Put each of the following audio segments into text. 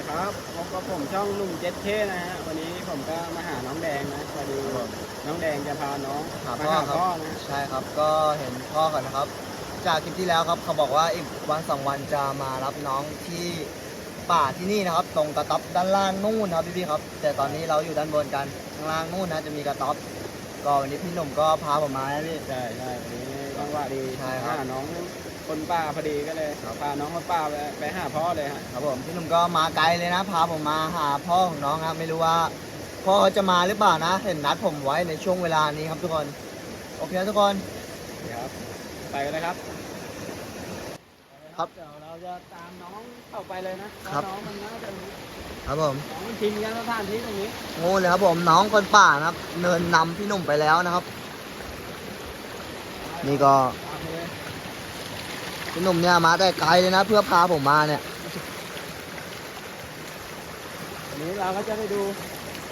ดีครับพบกับผมช่องลุงเจ็ดเท่นะฮะวันนี้ผมก็มาหาน้องแดงนะพอดีน้องแดงจะพาน้องหามาพ่อหาครับพ่อนะใช่ครับ ก็เห็นพ่อกันนะครับ จากคลิปที่แล้วครับเขาบอกว่าอีกวันสองวันจะมารับน้องที่ป่าที่นี่นะครับ ตรงกระต๊อบด้านล่างนู่นนะครับพี่ๆครับ แต่ตอนนี้เราอยู่ด้านบนกันข้างล่างนู่นนะจะมีกระต๊อบก็วันนี้พี่หนุ่มก็พาผมมานะพี่ใช่ใช่วันนี้จังหวะดีใช่ครับหาน้อง คนป่าพอดีก็เลยครับพาน้องคนป่าไปไปหาพ่อเลยฮะครับผมพี่หนุ่มก็มาไกลเลยนะพาผมมาหาพ่อของน้องนะครับไม่รู้ว่าพ่อเขาจะมาหรือเปล่านะ เห็นนัดผมไว้ในช่วงเวลานี้ครับทุกคนโอเคนะทุกคนเดี๋ยวไปกันเลยครับ ครับเดี๋ยวเราจะตามน้องเข้าไปเลยนะเพครับราะน้องมันน่าจะรู้ครับผมน้องมันชินกันสถานที่ตรงนี้งูเลยครับผมน้องคนป่านะครับ เนินนำพี่หนุ่มไปแล้วนะครับ นี่ก็ตามไปเลย พี่หนุ่มเนี่ยมาแต่ไกลเลยนะ เพื่อพาผมมาเนี่ยวันนี้เราก็จะไปดู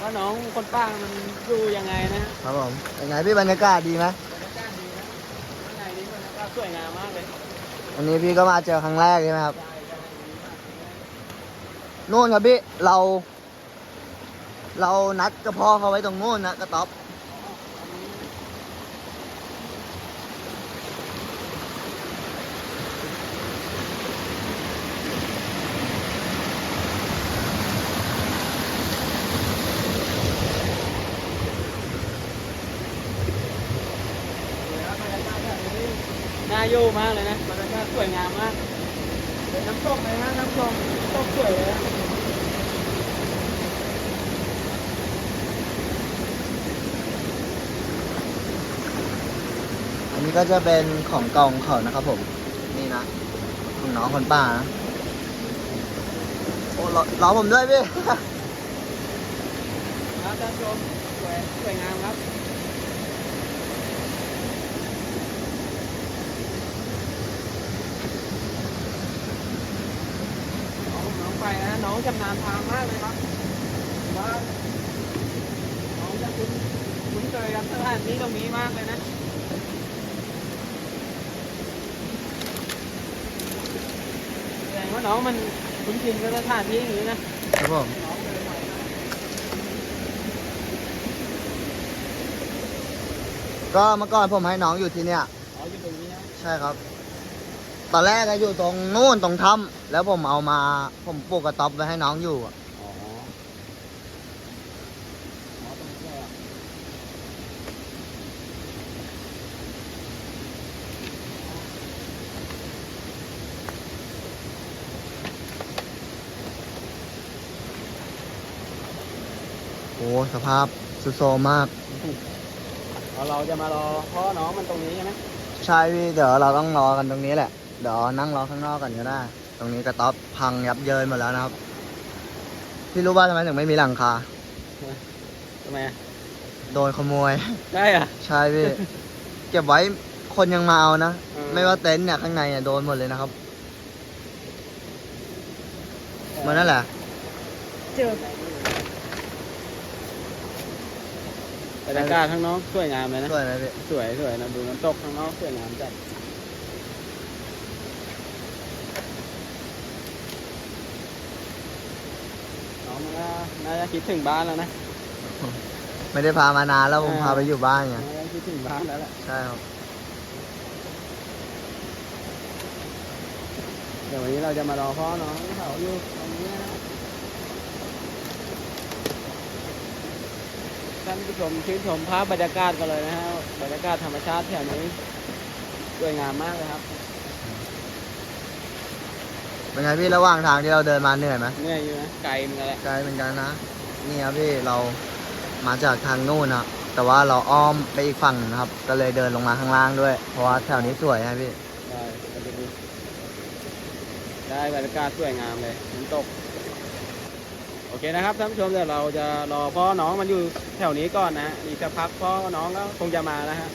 ว่าน้องคนป่ามันดูยังไงนะฮะครับผมเป็นไงพี่บรรยากาศดีไหมบรรยากาศดีนะข้างในนี้บรรยากาศสวยงามมากเลยวันนี้พี่ก็มาเจอครั้งแรกใช่ไหมครับใช่ใช่ดีมากนู่นครับพี่เรา เรานัดกับพ่อเขาไว้ตรงนู่นนะกระต๊อบ อ๋ออันนี้สวยครับบรรยากาศแบบนี้ น่าอยู่มากเลยนะบรรยากาศสวยงามมากเป็นน้ำตกเลยนะน้ำตกน้ำตกสวยเลยนะอันนี้ก็จะเป็นของเก่าของเขานะครับผม นี่นะของน้องคนป่านะโอ้รอรอผมด้วยพี่ ครับท่านผู้ชมสวยสวยงามครับน้องน้อง ไปนะน้องชำนาญทางมากเลยครับถือว่าน้องจะคุ้นคุ้นเคยกับสถานที่ตรงนี้มากเลยนะแสดงว่าน้องมันคุ้นชินกับสถานที่อย่างนี้นะครับผมน้องเลยหน่อยนะก็เมื่อก่อนผมให้น้องอยู่ที่เนี่ย อ๋ออยู่ตรงนี้นะใช่ครับ ตอนแรกก็อยู่ตรงนู่นตรงถ้ำแล้วผมเอามาผมปลูกกระต๊อบไว้ให้น้องอยู่อะอ๋ออ๋อตรงนี้เลยอะโอ้สภาพสุดโซมมากอ๋อเราจะมารอพ่อน้องมันตรงนี้ใช่ไหม ใช่พี่เดี๋ยวเราต้องรอกันตรงนี้แหละ เดี๋ยวนั่งรอข้างนอกกันก็ได้ ตรงนี้กระต๊อบพังยับเยินหมดแล้วนะครับ พี่รู้ว่าทำไมถึงไม่มีหลังคา ทำไมอะโดนขโมย ได้อะใช่พี่ เก็บไว้คนยังมาเอานะ เออ ไม่ว่าเต็นท์เนี่ยข้างในเนี่ยโดนหมดเลยนะครับเหมันนั่นแหละ เจอ บรรยากาศข้างนอกสวยงามเลยนะช่วยไหมพี่ สวยสวยนะดูน้ำตกข้างนอกสวยงามจัด น้องมันก็น่าจะคิดถึงบ้านแล้วนะไม่ได้พามานานแล้วผมอ่าพาไปอยู่บ้านไงน่าจะคิดถึงบ้านแล้วแหละใช่ครับ เดี๋ยววันนี้เราจะมารอพ่อน้องเขาอยู่ตรงนี้นะท่านผู้ชมชื่นชมภาพบรรยากาศกันเลยนะฮะบรรยากาศธรรมชาติแถวนี้สวยงามมากเลยครับ เป็นไงพี่ระหว่างทางที่เราเดินมาเหนื่อยไหมเหนื่อยอยู่นะไกลเหมือนกันแหละไกลเหมือนกันนะนี่ครับพี่เรามาจากทางนู่นนะแต่ว่าเราอ้อมไปอีกฝั่งหนึ่งนะครับ ก็เลยเดินลงมาข้างล่างด้วย เพราะว่าแถวนี้สวยนะพี่ได้ก็จะดูได้บรรยากาศสวยงามเลยน้ำตกโอเคนะครับท่านผู้ชมเดี๋ยวเราจะรอพ่อน้องมันอยู่แถวนี้ก่อนนะอีกสักพักพ่อน้องก็คงจะมาแล้วฮะ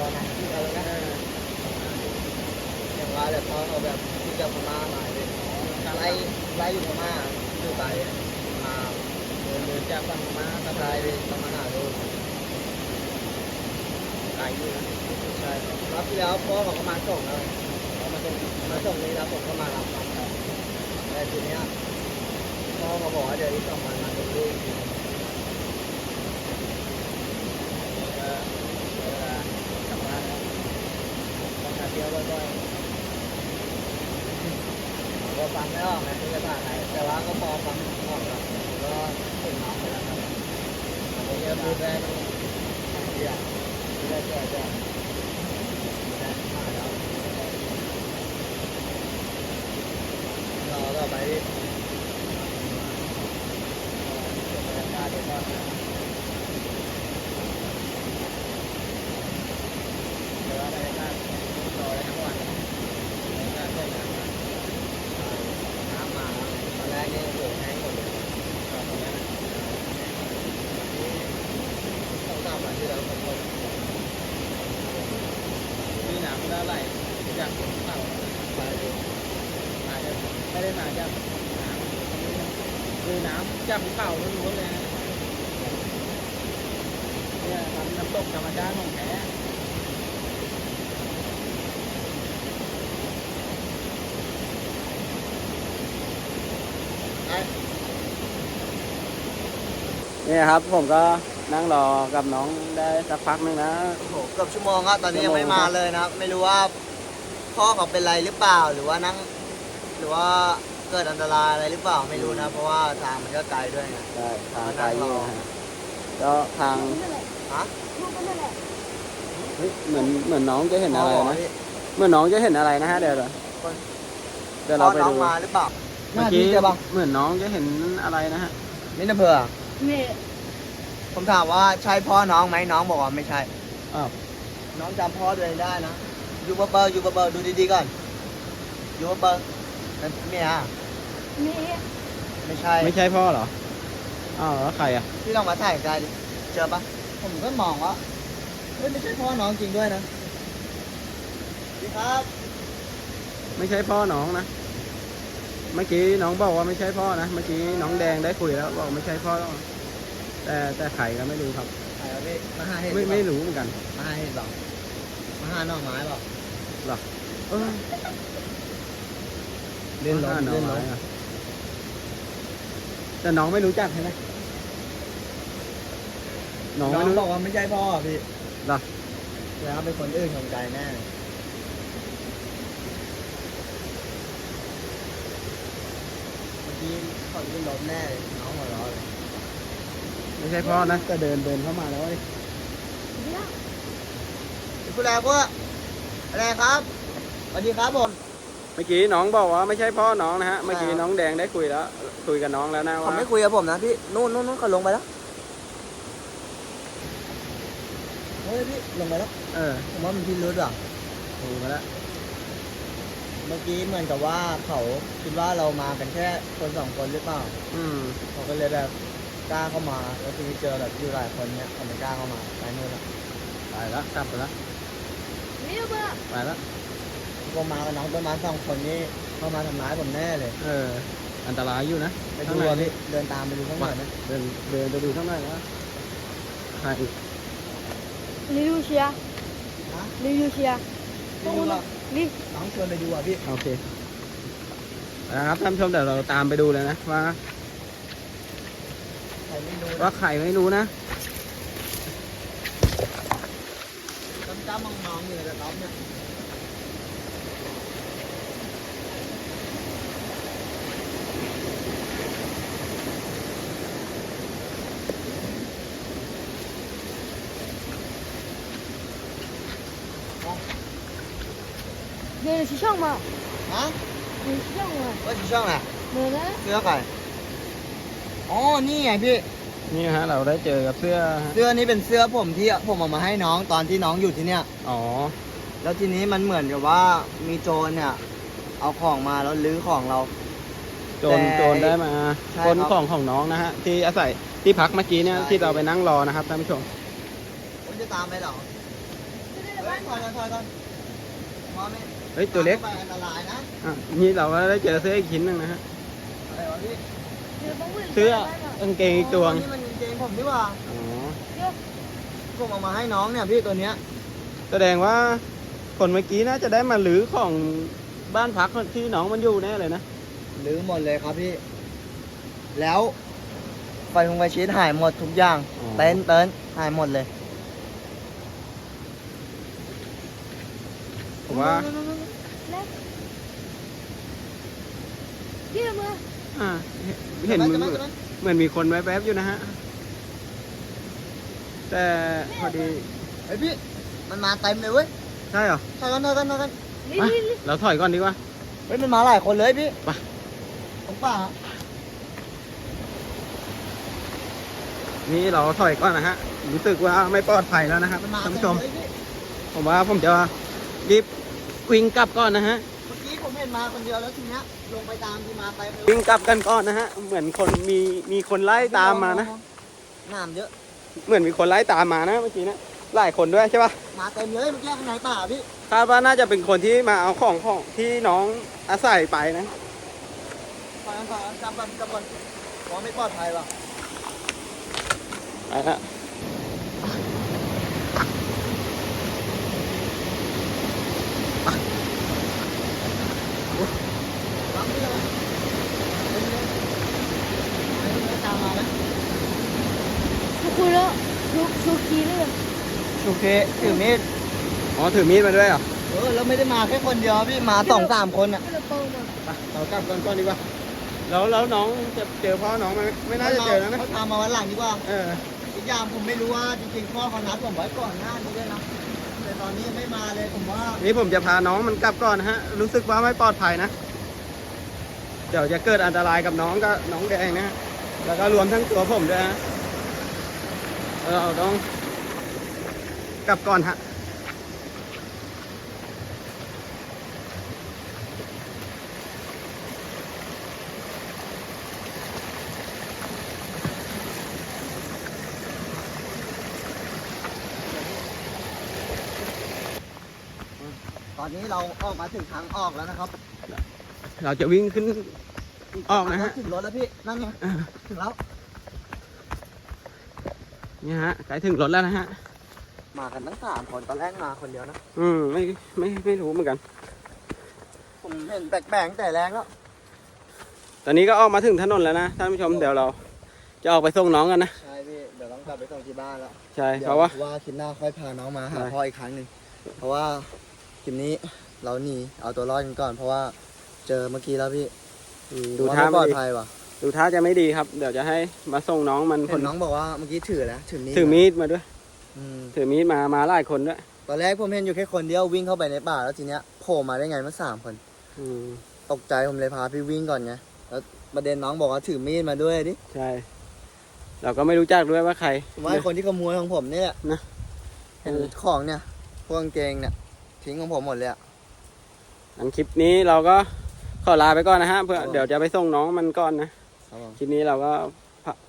ค อะไรนะอย่างว่า แบบพ่อเขาแบบที่จะพม่ามาเลยไล่ไล่อยู่พม่าอยู่ไกลมาเดินเดินจากฝั่งพม่าสะพายไปประมาณหาลูกไกลอยู่นะใช่รับที่แล้วพ่อเขาก็มาส่งแล้วเขามาส่งมาส่งนี่แล้วผมก็มารับน้องเขาแต่ทีเนี้ยพ่อเขาบอกว่าเดี๋ยวอีกสองวันมาส่งลูกกลับบ้านแล้วต้องหาเที่ยวบ่อยๆ ฟังไม่ออกนะที่จะผ่านไหนแต่ว่าก็พอฟังออกแล้วก็ถึงน้องไปแล้วครับผมจะพูดได้เดียวได้แค่จะมาแล้วรอต่อไปบรรยากาศเดี๋ยวก่อนนะ เดี๋ยวอะไรก็รอได้ทั้งวันก็เพื่อนกันน้ำมาตอนแรกนี่โอ้โหแห้งหมดเลยตอนนี้ต้องตามมาที่เราคนคน มีหนามแล้วไหล จากภูเขาไปดูมาจากไม่ได้มาจากน้ำคือน้ำจากภูเขาล้วนๆเลยนะเนี่ยทำน้ำตกธรรมชาติของแท้นี่ครับผมก็นั่งรอกับน้องได้สักพักหนึงนะโอ้โหเกือบชั่วโมงครับตอนนี้ยังไม่มงมาเลยนะครับ ไม่รู้ว่า พ่อเขาเป็นไรหรือเปล่า หรือว่านั่ง หรือว่าเกิดอันตรายอะไรหรือเปล่าไม่รู้นะ เพราะว่าทางมันก็ไกลด้วยไง ได้ทางไกลอยู่นะฮะก็ทางฮะเฮ้ยเหมือนเหมือนน้องจะเห็นอะไรพ่บกนะพี่เหมือนน้องจะเห็นอะไรนะฮะเดี๋ยวเดี๋ยวคนเดี๋ยวพ่เราอไปน้องดูมาหรือเปล่าเมื่อกี้ใช่ปะเหมือนน้องจะเห็นอะไรนะฮะนี่นะเพื่อนี่ผมถามว่าใช่พ่อน้องไหมน้องบอกว่าไม่ใช่อ้าวน้องจำพ่อตัวเองได้นะ ยูเบอร์เบอร์ยูเบอร์เบอร์ดูดีๆก่อนยูเบอร์เบอร์นั่นเมียนี่ไม่ใช่ ไม่ใช่พ่อเหรอ อ้าวแล้วใครอะที่เรามาถ่ายใจดิเจอปะผมก็มองว่าเฮ้ยไม่ใช่พ่อน้องจริงด้วยนะดีครับ ไม่ใช่พ่อน้องนะ เมื่อกี้น้องบอกว่าไม่ใช่พ่อนะ เมื่อกี้น้องแดงได้คุยแล้วบอกไม่ใช่พ่อแต่แต่ใครก็ไม่รู้ครับถ่ายแล้วพี่มาหาเห็ดไม่หรือเปไม่ล่ารู้เหมือนกัน มาหาเห็ดเปล่ามา หาหน่อไม้เปล่าเออเล่นลมหาหน่อเล่นลไม้มอะแต่น้องไม่รู้จักใช่ไหมน้น้อองงไม่รู้บอกว่าไม่ใช่พ่อพี่เหรอแล้วเป็นคนอื่นของใจแน่เลยเมื่อกี้เขาเล่นลมแน่เลยน้องหัวเราะเลยไม่ใช่พ่อนะแต่เดินเดินเข้ามาแล้วเว้ยเนี่ย คุณแรก็อะไรครับสวัสดีครับผมเมื่อกี้น้องบอกว่าไม่ใช่พ่อน้องนะฮะ เมื่อกี้ครับน้องแดงได้คุยแล้ว คุยกับน้องแล้วนะเขาว่าไม่คุยกับผมนะพี่นู่นนู่นนู่นเขาลงไปแล้วเฮ้ยพี่ลงไปแล้วเออผมว่ามันพิรุษอะคุยมาแล้วเมื่อกี้เหมือนกับว่าเขาคิดว่าเรามากันแค่คนสองคนหรือเปล่าอืมเขาก็เลยแบบกล้าเข้ามาแล้วทีนี้เจอแบบอยู่หลายคนเนี้ยเขาไม่กล้าเข้ามาไปนู่นละไปแล้วกลับไปแล้วนี่เบอร์ ไปแล้วผมมากับน้องต้นไม้สองคนนี้เข้ามาทำร้ายผมแน่เลยเออ อันตรายอยู่นะไปข้าดูงในอะนี่พี่เดินตามไปดูข้างหน่อยนะเดินเดินไปดูข้างในว่าใครอีกนี่ดูเชียร์ฮะนี่ดูเชียร์ไปดูอะนี่น้องชวนไปดูอะพี่โอเคนะครับท่านผู้ชมเดี๋ยวเราตามไปดูเลยนะว่า ใครไม่รู้ว่าใครไม่รู้นะ 那望。是想吗？啊？是想吗？我是想嘞。不要。哦，你也别。 นี่ฮะเราได้เจอกับเสื้อเสื้อนี้เป็นเสื้อผมที่ผมเอามาให้น้องตอนที่น้องอยู่ที่เนี่ย อ๋อ แล้วทีนี้มันเหมือนกับว่ามีโจรเนี่ย เอาของมาแล้วลื้อของเรา โจรโจรได้มาใช่ครันของของน้องนะฮะที่อาศัยที่พักเมื่อกี้เนี่ยที่เราไปนั่งรอนะครับท่านผู้ชมคุณจะตามไปหรอเฮ้ยตัวเล็กอันตรายนะอะนี่เราได้เจอเสื้ออีกชิ้นหนึ่งนะฮะเสื้อ กางเกงอีกตัวนี่มันกางเกงผมนี่หว่าอ๋อเดี๋ยวผมเอามาให้น้องเนี่ยพี่ตัวเนี้ยแสดงว่าคนเมื่อกี้น่าจะได้มาลื้อของบ้านพักที่น้องมันอยู่แน่เลยนะรื้อหมดเลยครับพี่ แล้วไฟฟงไฟชีตหายหมดทุกอย่างอ๋อเต็นท์เต็นท์หายหมดเลย ผมว่าเดี๋ยวมาอ่าเห็นจะเหมืไหอ นจะไหจะไหเหมือนมีคนแวบๆอยู่นะฮะ แต่พอดีไอยพี่มันมาเต็มเลยเว้ยใช่เหรอถอยกันถอยกันถอยกันลิมาลิลิเราถอยก่อนดีกว่าเฮ้ยมันมาหลายคนเลยพี่ไปผมป่านี่เราถอยก่อนนะฮะรู้สึกว่าไม่ปลอดภัยแล้วนะครับมันมาท่านเต็ผู้ชมมเลยพี่ผมว่าผมจะรีบวิ่งกลับก่อนนะฮะเมื่อกี้ผมเห็นมาคนเดียวแล้วทีเนี้ย ลงไปตามที่มาเต็มเลยวิ่งกลับกันก่อนนะฮะ เหมือนคนมีมีคนไล่ตามมานะ น้ำเยอะ เหมือนมีคนไล่ตามมานะเมื่อกี้นะ หลายคนด้วยใช่ปะมาเต็มเลยเมื่อกี้ข้างในป่าพี่คาดว่าน่าจะเป็นคนที่มาเอาของของที่น้องอาศัยไปนะถอยกันถอยกันกลับกันกลับกันผมว่าไม่ปลอดภัยว่ะไปฮะ รับไม่เลยเต็มเลยไม่ตามมานะ ทุกคนแล้วทุกทุกทีเลยโอเคถือมีด อ๋อ ถือมีดมาด้วยเหรอ เออแล้วไม่ได้มาแค่คนเดียวพี่มาสองสามคนอะก็เลยเปิดมาไปเรากลับกันก่อนดีกว่า แล้วแล้วน้องจะเจอพ่อน้องไหมไม่น่าจะเจอแล้วนะ เขาตามมาวันหลังดีกว่า เออ อีกอย่างผมไม่รู้ว่าจริงๆพ่อเขานัดผมไว้ก่อนหน้านี้ด้วยนะแต่ตอนนี้ยังไม่มาเลยผมว่า นี่ผมจะพาน้องมันกลับก่อนนะฮะ รู้สึกว่าไม่ปลอดภัยนะ เดี๋ยวจะเกิดอันตรายกับน้องก็น้องแดงนะ แล้วก็รวมทั้งตัวผมด้วยฮะเราต้องกลับก่อนฮะตอนนี้เราออกมาถึงทางออกแล้วนะครับ เราจะวิ่งขึ้น ออกนะฮะ ถึงรถแล้วพี่ นั่นไงอ่าถึงแล้ว นี่ฮะใกล้ถึงรถแล้วนะฮะ มากันทั้งสามคนตอนแรกมาคนเดียวนะ อืมไม่ไม่ไม่รู้เหมือนกัน ผมเห็นแปลกๆตั้งแต่แรกแล้ว ตอนนี้ก็ออกมาถึงถนนแล้วนะท่านผู้ชมเดี๋ยวเรา จะออกไปส่งน้องกันนะ ใช่พี่ เดี๋ยวต้องกลับไปส่งที่บ้านแล้วใช่ดี๋ยเพราะว่าว่าคลิปหน้าค่อยพาน้องมาหาได้พ่ออีกครั้งหนึ่งเพราะว่าคลิปนี้เราหนีเอาตัวรอดกันก่อนเพราะว่า เจอเมื่อกี้แล้วพี่อืมดูว่าท่าไม่ปลไม่อดดีภัยว่ะดูท่าจะไม่ดีครับ เดี๋ยวจะให้มาส่งน้องมันคเห็นนน้องบอกว่าเมื่อกี้ถือแล้วถือมีดถือมีดมาด้วย อืมถือมีดมามาหลายคนด้วยตอนแรกผมเห็นอยู่แค่คนเดียววิ่งเข้าไปในป่าแล้วทีเนี้ยโผล่มาได้ไงมาสามคน อืมตกใจผมเลยพาพี่วิ่งก่อนไงแล้วประเด็นน้องบอกว่าถือมีดมาด้วยดิใช่ เราก็ไม่รู้จักด้วยว่าใคร ผมว่าไอ้คนที่ขโมยของผมเนี่ยนะเห็นของเนี่ยพวกกางเกงเนี่ยทิ้งของผมหมดเลยอะอันคลิปนี้เราก็ ขอลาไปก่อนนะฮะเพื่อครับผมเดี๋ยวจะไปส่งน้องมันก่อนนะครับผมคลิปนี้เราก็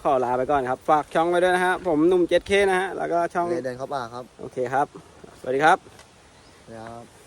ขอลาไปก่อนครับ ฝากช่องไว้ด้วยนะฮะ ผมหนุ่ม 7K นะฮะ แล้วก็ช่องเลยเดินเข้าป่าครับ โอเคครับ สวัสดีครับนะครับ